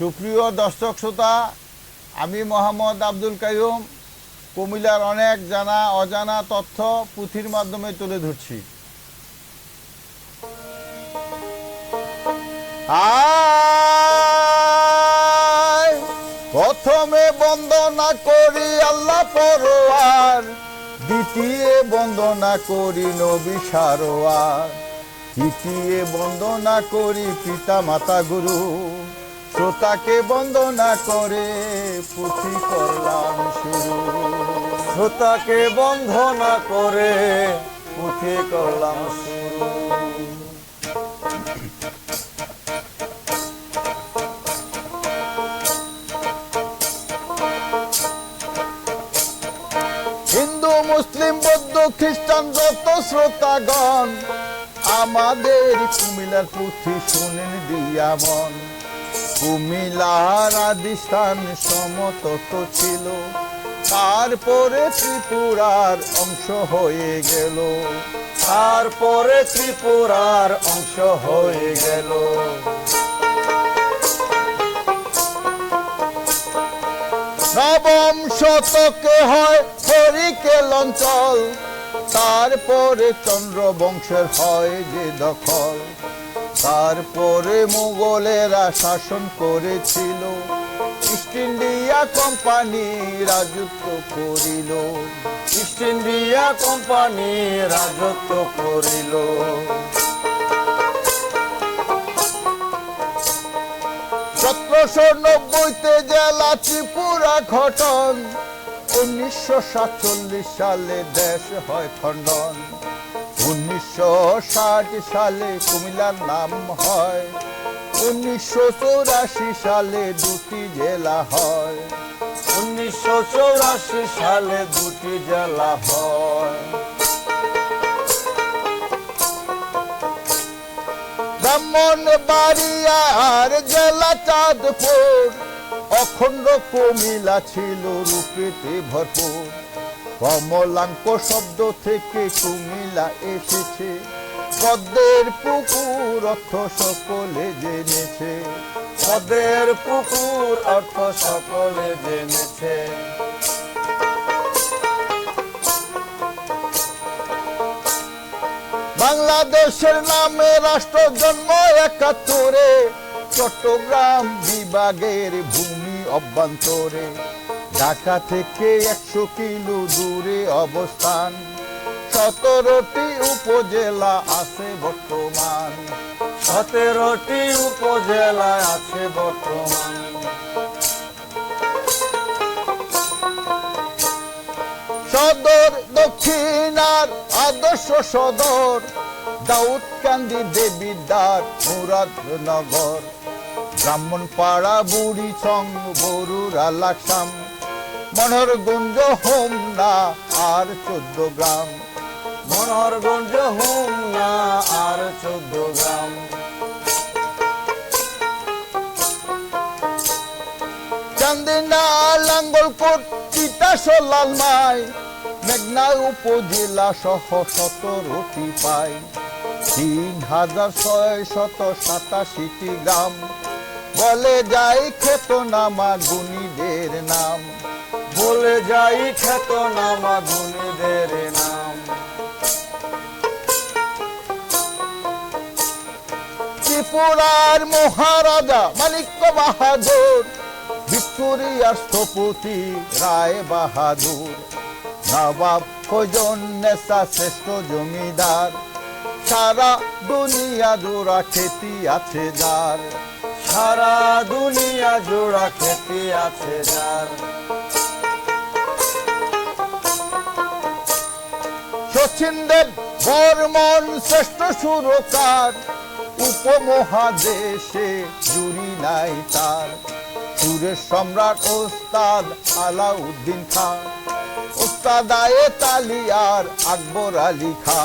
সুপ্রিয় দর্শক শ্রোতা, আমি মোহাম্মদ আব্দুল কাইয়ুম। কুমিল্লার অনেক জানা, অজানা তথ্য পুঁথির মাধ্যমে তুলে ধরছি। প্রথমে বন্দনা করি আল্লাহ পরোয়ার, দ্বিতীয় বন্দনা করি নবী সারোয়ার, তৃতীয় বন্দনা করি পিতা মাতা গুরু। শ্রোতাকে বন্দনা করে পুঁথি করলাম শুরু। শ্রোতাকে বন্ধনা করে পুঁথি করলাম শুরু। হিন্দু, মুসলিম, বৌদ্ধ, খ্রিস্টান, যত শ্রোতাগণ আমাদের কুমিল্লার পুঁথি শুনেন দিয়া মন। কুমিল্লার আদিস্থান সমতত ছিল। তারপরে ত্রিপুরার অংশ হয়ে গেল। তারপরে ত্রিপুরার অংশ হয়ে গেল। নবম শতকে হয় হরিকেল অঞ্চল তারপরে চন্দ্রবংশের হয় যে দখল। তারপরে মোগলেরা শাসন করেছিল। ইস্ট ইন্ডিয়া কোম্পানি রাজত্ব করিল। ইস্ট ইন্ডিয়া কোম্পানি রাজত্ব করিল। সতেরোশো নব্বইতে জেলা ত্রিপুরা ঘটন, উনিশশো সাতচল্লিশ সালে দেশ হয় খণ্ডন। উনিশশো ষাট সালে কুমিল্লার নাম হয়। উনিশশো চৌরাশি সালে দুটি জেলা হয়। উনিশশো চৌরাশি সালে দুটি জেলা হয়। ব্রাহ্মণ বাড়িয়া আর জেলা চাঁদপুর, অখণ্ড কুমিলা ছিল রূপেতে ভরপুর। কমলাঙ্ক শব্দ থেকে কুমিলা এসেছে। পদ্মের পুকুর অর্থ সকলে জেনেছে। পদের পুকুর অর্থ সকলে জেনেছে। বাংলাদেশের নামে রাষ্ট্র জন্ম একাত্তরে। চট্টগ্রাম বিভাগের ভূমি অভ্যন্তরে। ঢাকা থেকে একশো কিলো দূরে অবস্থান। সতেরোটি উপজেলা আছে বর্তমান। সতেরোটি উপজেলা আছে বর্তমান। সদর দক্ষিণার আদর্শ সদর, দাউদকান্দি দেবিদ্বার মুরাদনগর। ব্রাহ্মণপাড়া বুড়ি ছং বরুরা লাকসাম। মনোহরগঞ্জ হোমনা আর চোদ্দ গ্রাম। মনোহরগঞ্জ হুমনা আর চোদ্দ গ্রাম। চান্দিনা লাঙ্গলকোট তিতাস লালমাই মেঘনা উপজেলা সহ সতেরোটি পাই। তিন হাজার ছয় শত সাতাশিটি গ্রাম। বলে যাই খেত নামা গুণীদের নাম। বলে যাই খ্যাত নামা গুণীদের নাম। ত্রিপুরার মহারাজা মানিক্য বাহাদুর, ভিক্টোরিয়ার স্থপতি রায় বাহাদুর। নবাব ফজন নেশা শ্রেষ্ঠ জমিদার, সারা দুনিয়া জোড়া খেতি আছে যার। সারা দুনিয়া জোড়া খেতে আছে যার। শচীন দেব বর্মন শ্রেষ্ঠ সুরকার, উপমহাদেশে জুড়ি নাই তার। সুরের সম্রাট ওস্তাদ আলাউদ্দিন খান ওস্তাদ আয়ে আর আকবর আলী খা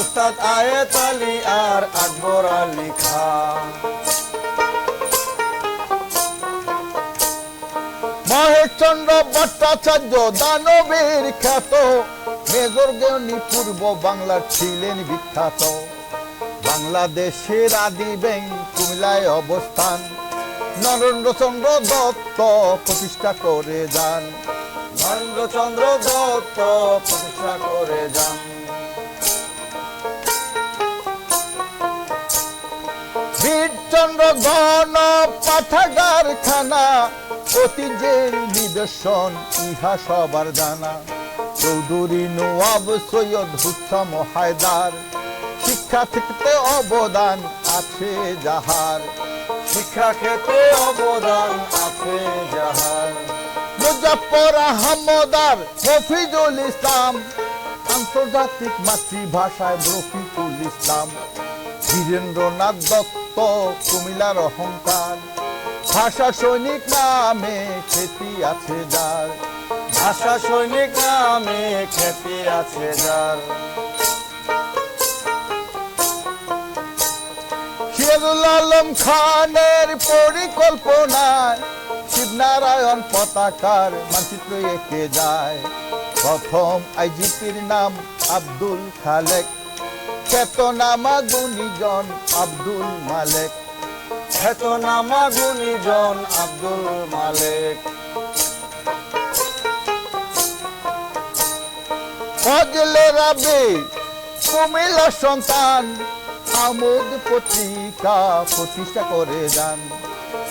উস্তাদ আয়েত আলী আর আকবর আলী খা। মহেশচন্দ্র ভট্টাচার্য দানবীর খ্যাত মেজর জ্ঞানী পূর্ব বাংলার ছিলেন বিখ্যাত। বাংলাদেশের আদি ব্যাংক কুমিল্লায় অবস্থান। নরেন্দ্রচন্দ্র দত্ত প্রতিষ্ঠা করে যান। নরেন্দ্রচন্দ্র দত্ত প্রতিষ্ঠা করে যান। বীরচন্দ্র ঘন পাঠাগার খানা অতীজের নিদর্শন, ইহা সবার জানা। চৌধুরী নওয়াব সৈয়দ হুসাম হায়দার। শিক্ষা থেকে অবদান আছে যাহার। শিক্ষা ক্ষেত্রে অবদান আছে যাহার। মুজাফর আহমদার মফিজুল ইসলাম। আন্তর্জাতিক মাতৃভাষায় রফিকুল ইসলাম। বীরেন্দ্রনাথ দত্ত কুমিলার অহংকার। ভাষা সৈনিক নামে খ্যাতি আছে যার। ভাষা সৈনিক নামে খ্যাতি আছে যার। সিরাজুল আলম খানের পরিকল্পনায় শিবনারায়ণ পতাকার মানচিত্র এঁকে যায়। প্রথম আইজিপির নাম আব্দুল খালেক, খ্যাতনামা গুণীজন আব্দুল মালেক। খ্যাতনামা গুণীজন আব্দুল মালেক। ফজলে রাবে কুমিল্লা সন্তান, আমোদ পত্রিকা প্রতিষ্ঠা করে যান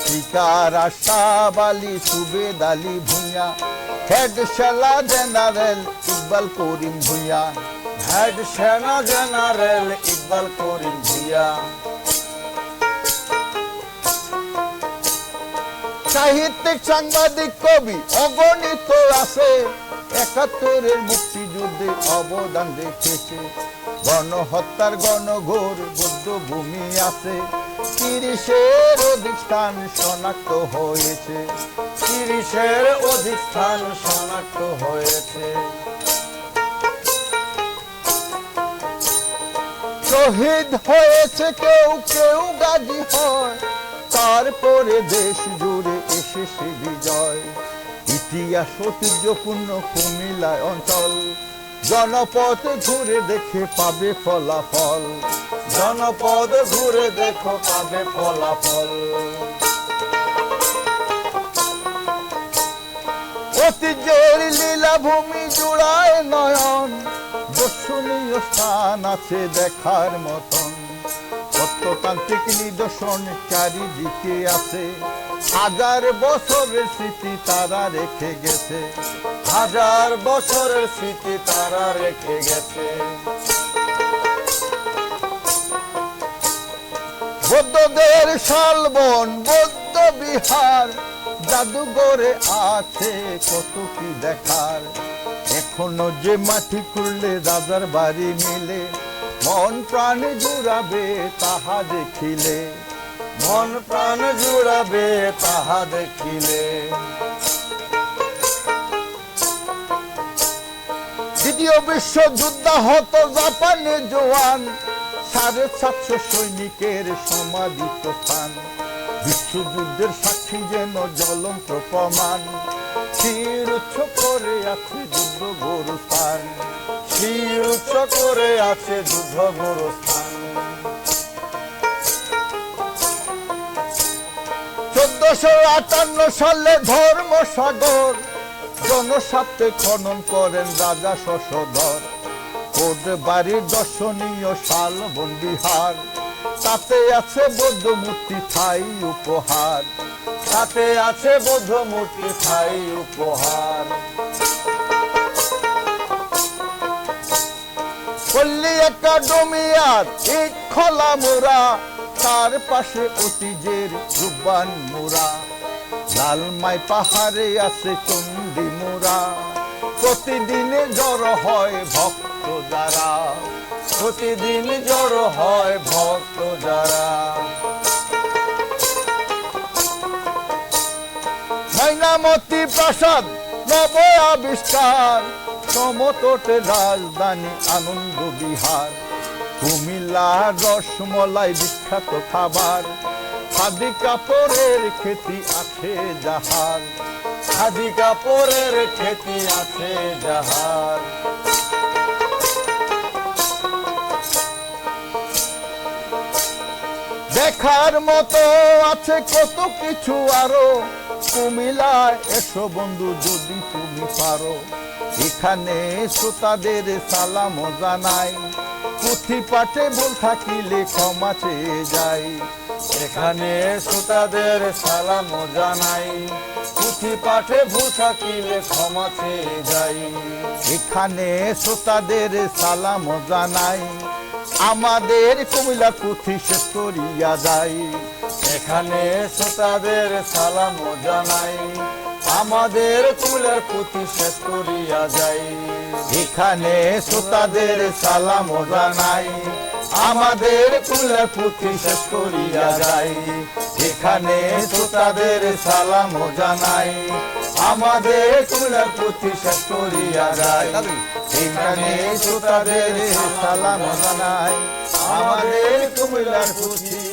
শিকার আশাব আলী সুবেদ আলী ভুঁইয়া জেনারেল ইকবাল করিম ভুঁইয়া হেড সেনা জেনারেল ইকবাল করিম ভুইয়া সাহিত্যিক, সাংবাদিক, কবি, অগণিত আছে। একাত্তরের মুক্তিযুদ্ধে অবদান রেখেছে। গণহত্যার গণঘোর বৌদ্ধভূমি আছে। তিরিশের অধিক শনাক্ত হয়েছে। তিরিশের অধিক শনাক্ত হয়েছে। শহীদ হয়েছে কেউ কেউ গাজী হয়। তারপরে দেশ জুড়ে এসেছে বিজয়। ইতিহাস ঐতিহ্যপূর্ণ কুমিল্লা অঞ্চল। জনপথ ঘুরে দেখে পাবে ফলাফল। জনপদ ঘুরে দেখো পাবে ফলাফল। ঐতিহ্যের লীলাভূমি জুড়ায় নয়ন। দর্শনীয় স্থান আছে দেখার মতন। প্রত্নতান্ত্রিক নিদর্শন চারিদিকে আছে। হাজার বছরের স্মৃতি তারা রেখে গেছে। হাজার বছরের স্মৃতি তারা রেখে গেছে। বৌদ্ধদের শালবন, বৌদ্ধ বিহার, জাদুঘরে আছে কত কি দেখার। এখনও যে মাটি খুললে রাজার বাড়ি মিলে। মন প্রাণ জুড়াবে তাহা দেখিলে। মন প্রাণ জুড়াবে তাহা দেখিলে। দ্বিতীয় বিশ্বযুদ্ধ হতো জাপানে জোয়ান। সাড়ে সাতশো সৈনিকের সমাধিত স্থান বিশ্বযুদ্ধের সাক্ষী যেন জ্বলন্ত প্রমাণ। করে আছে যুদ্ধ গরু চোদ্দশো আটান্ন সালে ধর্মসাগর, জনস্বার্থে খনন করেন রাজা শশধর। কোট বাড়ির দর্শনীয় শালবন বিহার তাতে আছে বৌদ্ধ মূর্তি ঠাই উপহার। সাথে আছে বৌদ্ধ মূর্তি ঠাই উপহার পল্লী একাডেমিয়ার এক খোলা মোরা তার পাশে অতীজের রূপবান মোড়া। লালমাই পাহাড়ে আছে চণ্ডী মোরা প্রতিদিনে জড়ো হয় ভক্ত যারা। প্রতিদিন জড়ো হয় ভক্ত যারা। ময়নামতি প্রাসাদ নব আবিষ্কার। সমতটে রাজধানী আনন্দ বিহার। কুমিল্লা রসমলাই বিখ্যাত খাবার। খাদি কাপড়ের খেতি আছে যাহার। খাদি কাপড়ের খেতি আছে যাহার। দেখার মতো আছে কত কিছু আরও। কুমিলায় এসো বন্ধু যদি তুমি পারো। এখানে শ্রোতাদের সালাম জানাই। পুঁথি পাঠে ভুল থাকিলে ক্ষমা চেয়ে যাই। এখানে শ্রোতাদের সালাম জানাই। পুঁথি পাঠে ভুল থাকিলে ক্ষমা চেয়ে যাই। এখানে শ্রোতাদের সালাম জানাই। আমাদের কুমিল্লার পুঁথি শেষ করিয়া যাই। এখানে শ্রোতাদের সালাম জানাই। আমাদের কুলের পুঁথি শেষ করিয়া যাই। এখানে শ্রোতাদের সালাম জানাই। আমাদের কুলের পুঁথি শেষ করিয়া যাই। এখানে শ্রোতাদের সালাম জানাই। আমাদের কুলের পুঁথি শেষ করিয়া যাই। এখানে শ্রোতাদের সালাম জানাই। আমাদের কুমিল্লার পুঁথি